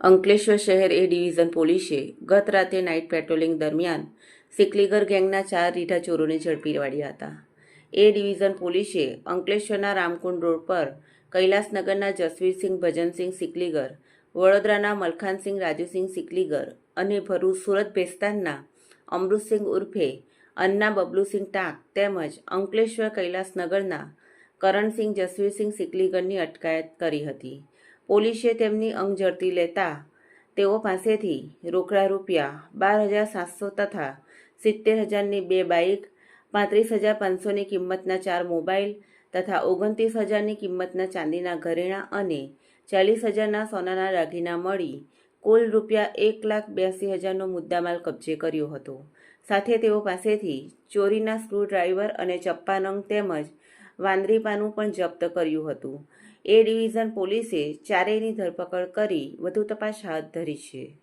અંકલેશ્વર શહેર એ ડિવિઝન પોલીસે ગત રાતે નાઇટ પેટ્રોલિંગ દરમિયાન સિકલીગર ગેંગના ચાર રીઢા ચોરોને ઝડપી પાડ્યા હતા. એ ડિવિઝન પોલીસે અંકલેશ્વરના રામકુંડ રોડ પર કૈલાસનગરના જસવીરસિંહ, ભજનસિંહ સિકલીગર, વડોદરાના મલખાનસિંહ, રાજુસિંહ સિકલીગર અને ભરૂચ, સુરત ભેસ્તાનના અમૃતસિંહ ઉર્ફે અન્ના બબલુસિંહ ટાંક તેમજ અંકલેશ્વર કૈલાસનગરના કરણસિંહ, જસવીરસિંહ સિકલીગરની અટકાયત કરી હતી. પોલીસે તેમની અંગ ઝડપી લેતા તેઓ પાસેથી રોકડા રૂપિયા બાર હજાર સાતસો તથા સિત્તેર હજારની બે બાઇક, પાંત્રીસ હજાર પાંચસોની કિંમતના ચાર મોબાઈલ તથા ઓગણત્રીસ હજારની કિંમતના ચાંદીના ઘરેણાં અને ચાલીસ હજારના સોનાના દાગીના મળી કુલ રૂપિયા એક લાખ બ્યાસી હજારનો મુદ્દામાલ કબજે કર્યો હતો. સાથે તેઓ પાસેથી ચોરીના સ્ક્રૂડ્રાઈવર અને ચપ્પા નંગ તેમજ વાંદરીપાનું પણ જપ્ત કર્યું હતું. એ ડિવિઝન પોલીસે ચારેયની ધરપકડ કરી વધુ તપાસ હાથ ધરી છે.